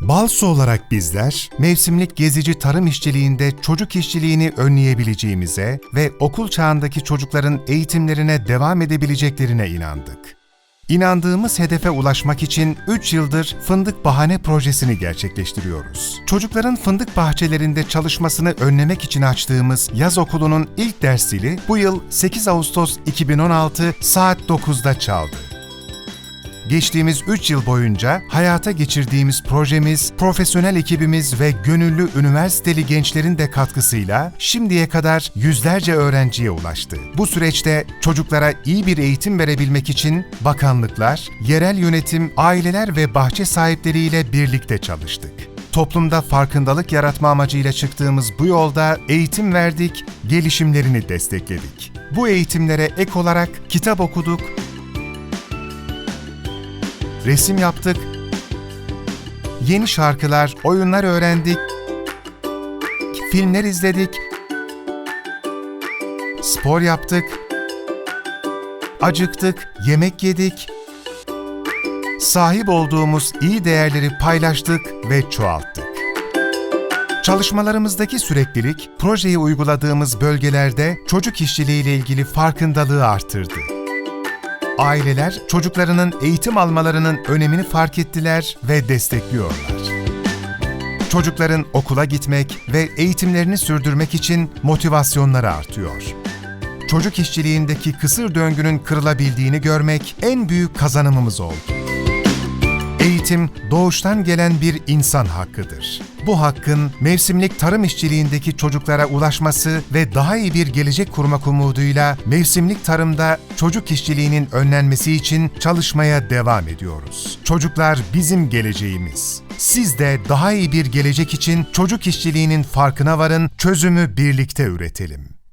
Balsu olarak bizler, mevsimlik gezici tarım işçiliğinde çocuk işçiliğini önleyebileceğimize ve okul çağındaki çocukların eğitimlerine devam edebileceklerine inandık. İnandığımız hedefe ulaşmak için 3 yıldır Fındık Bahane projesini gerçekleştiriyoruz. Çocukların fındık bahçelerinde çalışmasını önlemek için açtığımız yaz okulunun ilk ders zili bu yıl 8 Ağustos 2016 saat 9'da çaldı. Geçtiğimiz 3 yıl boyunca hayata geçirdiğimiz projemiz, profesyonel ekibimiz ve gönüllü üniversiteli gençlerin de katkısıyla şimdiye kadar yüzlerce öğrenciye ulaştı. Bu süreçte çocuklara iyi bir eğitim verebilmek için bakanlıklar, yerel yönetim, aileler ve bahçe sahipleriyle birlikte çalıştık. Toplumda farkındalık yaratma amacıyla çıktığımız bu yolda eğitim verdik, gelişimlerini destekledik. Bu eğitimlere ek olarak kitap okuduk, resim yaptık, yeni şarkılar, oyunlar öğrendik, filmler izledik, spor yaptık, acıktık, yemek yedik, sahip olduğumuz iyi değerleri paylaştık ve çoğalttık. Çalışmalarımızdaki süreklilik, projeyi uyguladığımız bölgelerde çocuk işçiliğiyle ilgili farkındalığı artırdı. Aileler çocuklarının eğitim almalarının önemini fark ettiler ve destekliyorlar. Çocukların okula gitmek ve eğitimlerini sürdürmek için motivasyonları artıyor. Çocuk işçiliğindeki kısır döngünün kırılabildiğini görmek en büyük kazanımımız oldu. Eğitim doğuştan gelen bir insan hakkıdır. Bu hakkın mevsimlik tarım işçiliğindeki çocuklara ulaşması ve daha iyi bir gelecek kurmak umuduyla mevsimlik tarımda çocuk işçiliğinin önlenmesi için çalışmaya devam ediyoruz. Çocuklar bizim geleceğimiz. Siz de daha iyi bir gelecek için çocuk işçiliğinin farkına varın, çözümü birlikte üretelim.